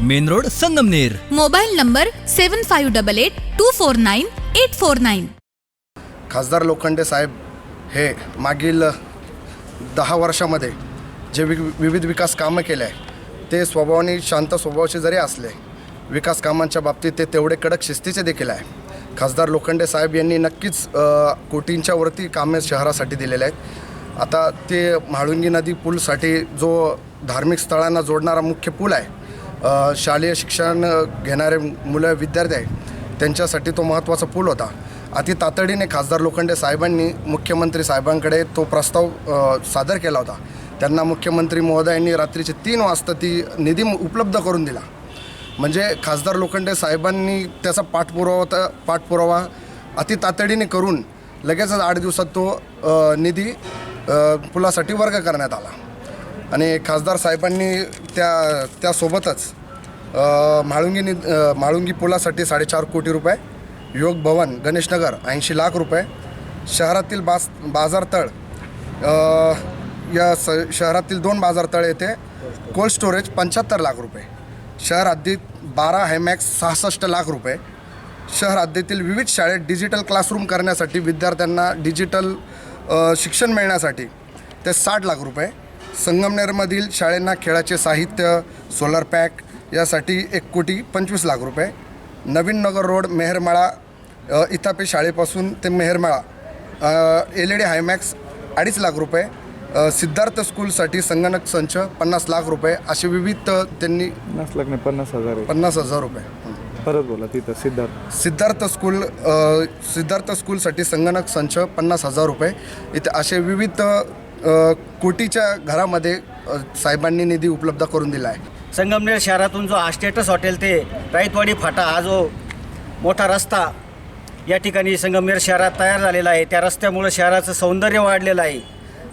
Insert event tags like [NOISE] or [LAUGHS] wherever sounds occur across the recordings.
Main road Sangamner. Mobile number seven five double eight two four nine eight four nine. खासदार लोखंडे साहेब हे मागील दहा वर्षामध्ये जे वि विविध विकास कामं केले आहे ते स्वभावाने शांत स्वभावाचे जरी असले विकास कामांच्या बाबतीत ते तेवढे कडक शिस्तीचे देखील आहे. खासदार लोखंडे साहेब यांनी नक्कीच कोटींच्या वरती कामे शहरासाठी दिलेले आहेत. आता ते म्हाळुंगी नदी पूलसाठी जो धार्मिक स्थळांना जोडणारा मुख्य पूल आहे शालेय शिक्षण घेणारे मुलं विद्यार्थी आहेत. त्यांच्यासाठी तो महत्त्वाचा पूल होता. अति तातडीने खासदार लोखंडे साहेबांनी मुख्यमंत्री साहेबांकडे तो प्रस्ताव सादर केला होता. त्यांना मुख्यमंत्री महोदयांनी रात्रीचे तीन वाजता ती निधी उपलब्ध करून दिला. म्हणजे खासदार लोखंडे साहेबांनी त्याचा पाठपुरावा पाठपुरावा अति तातडीने करून लगेचच आठ दिवसात तो निधी पुलासाठी वर्ग करण्यात आला. आणि खासदार साहेबांनी त्या त्यासोबतच म्हाळुंगी नि म्हाळुंगी पुलासाठी साडेचार कोटी रुपये योग भवन गणेशनगर ऐंशी लाख रुपये शहरातील बास बाजारतळ या स शहरातील दोन बाजारतळ येथे कोल्ड स्टोरेज पंच्याहत्तर लाख रुपये शहर हद्दीत बारा हायमॅक्स सहासष्ट लाख रुपये शहर हद्दीतील विविध शाळेत डिजिटल क्लासरूम करण्यासाठी विद्यार्थ्यांना डिजिटल शिक्षण मिळण्यासाठी ते साठ लाख रुपये संगमनेरमधील शाळेंना खेळाचे साहित्य सोलर पॅक यासाठी एक कोटी पंचवीस लाख रुपये. नवीन नगर रोड मेहरमाळा इथापे शाळेपासून ते Mehermala L E D highmax अडीच लाख रुपये. सिद्धार्थ स्कूलसाठी संगणक संच पन्नास लाख रुपये असे विविध त्यांनी पन्नास लाख नाही पन्नास हजार पन्नास हजार रुपये. परत बोला तिथं सिद्धार्थ. सिद्धार्थ स्कूल सिद्धार्थ स्कूलसाठी संगणक संच पन्नास हजार रुपये. इथे असे विविध कोटीच्या घरामध्ये साहेबांनी निधी उपलब्ध करून दिला आहे. संगमनेर शहरातून जो आस्टेटस हॉटेल ते राईतवाडी फाटा हा जो मोठा रस्ता या ठिकाणी संगमनेर शहरात तयार झालेला आहे त्या रस्त्यामुळं शहराचं सौंदर्य वाढलेलं आहे.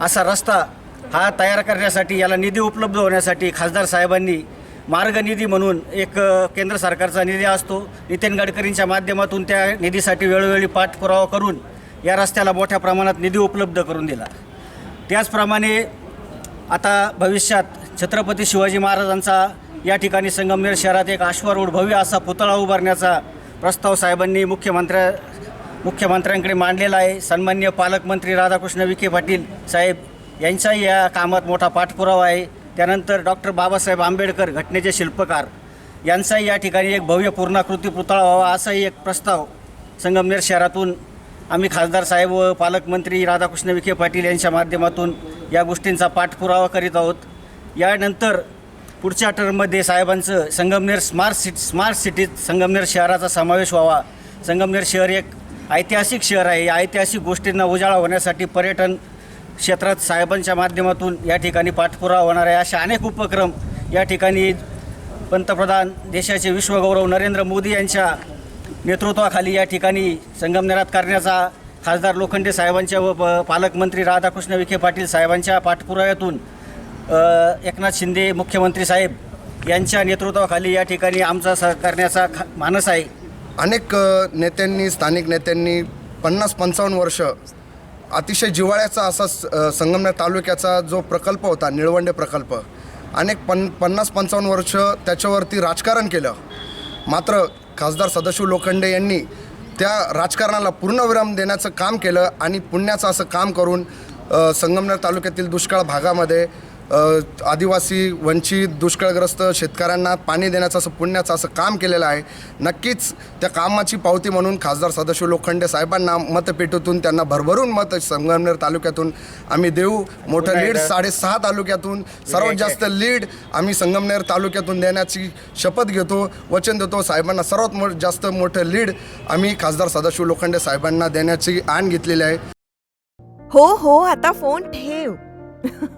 असा रस्ता हा तयार करण्यासाठी याला निधी उपलब्ध होण्यासाठी खासदार साहेबांनी मार्ग निधी म्हणून एक केंद्र सरकारचा निधी असतो. नितीन गडकरींच्या माध्यमातून त्या निधीसाठी वेळोवेळी पाठपुरावा करून या रस्त्याला मोठ्या प्रमाणात निधी उपलब्ध करून दिला. त्याचप्रमाणे आता भविष्यात छत्रपती शिवाजी महाराजांचा या ठिकाणी संगमनेर शहरात एक आश्वारूढ भव्य असा पुतळा उभारण्याचा प्रस्ताव साहेबांनी मुख्यमंत्र्या मुख्यमंत्र्यांकडे मांडलेला आहे. सन्मान्य पालकमंत्री राधाकृष्ण विखे पाटील साहेब यांचाही या कामात मोठा पाठपुरावा आहे. त्यानंतर डॉक्टर बाबासाहेब आंबेडकर घटनेचे शिल्पकार यांचाही या ठिकाणी एक भव्य पूर्णाकृती पुतळा व्हावा असाही एक प्रस्ताव संगमनेर शहरातून आम्ही खासदार साहेब व पालकमंत्री राधाकृष्ण विखे पाटील यांच्या माध्यमातून या गोष्टींचा पाठपुरावा करीत आहोत. यानंतर पुढच्या टर्ममध्ये साहेबांचं संगमनेर स्मार्ट सिटी स्मार्ट सिटीत संगमनेर शहराचा समावेश व्हावा. संगमनेर शहर एक ऐतिहासिक शहर आहे. या ऐतिहासिक गोष्टींना उजाळा होण्यासाठी पर्यटन क्षेत्रात साहेबांच्या माध्यमातून या ठिकाणी पाठपुरावा होणार आहे. अशा अनेक उपक्रम या ठिकाणी पंतप्रधान देशाचे विश्वगौरव नरेंद्र मोदी यांच्या नेतृत्वाखाली या ठिकाणी संगमनेरात करण्याचा खासदार लोखंडे साहेबांच्या व प- पालकमंत्री राधाकृष्ण विखे पाटील साहेबांच्या पाठपुराव्यातून एकनाथ शिंदे मुख्यमंत्री साहेब यांच्या नेतृत्वाखाली या ठिकाणी आमचा सह करण्याचा खा मानस आहे. अनेक नेत्यांनी स्थानिक नेत्यांनी पन्नास पंचावन्न वर्ष अतिशय जिव्हाळ्याचा असा स- संगमनेर तालुक्याचा जो प्रकल्प होता निळवंडे प्रकल्प अनेक पन पन्नास पंचावन्न वर्ष त्याच्यावरती राजकारण केलं. मात्र खासदार सदाशिव लोखंडे यांनी त्या राजकारणाला पूर्णविराम देण्याचं काम केलं आणि पुण्याचं असं काम करून संगमनेर तालुक्यातील दुष्काळ भागामध्ये आदिवासी वंचित दुष्काळग्रस्त शेतकऱ्यांना पाणी देण्याचं असं पुण्याचं असं काम केलेलं आहे. नक्कीच त्या कामाची पावती म्हणून खासदार सदाशिव लोखंडे साहेबांना मतपेटीतून त्यांना भरभरून मत संगमनेर तालुक्यातून आम्ही देऊ. मोठं लीड साडेसहा तालुक्यातून सर्वात जास्त लीड आम्ही संगमनेर तालुक्यातून देण्याची शपथ घेतो वचन देतो. साहेबांना सर्वात मो जास्त मोठं लीड आम्ही खासदार सदाशिव लोखंडे साहेबांना देण्याची आण घेतलेली आहे. हो हो आता फोन ठेव. [LAUGHS]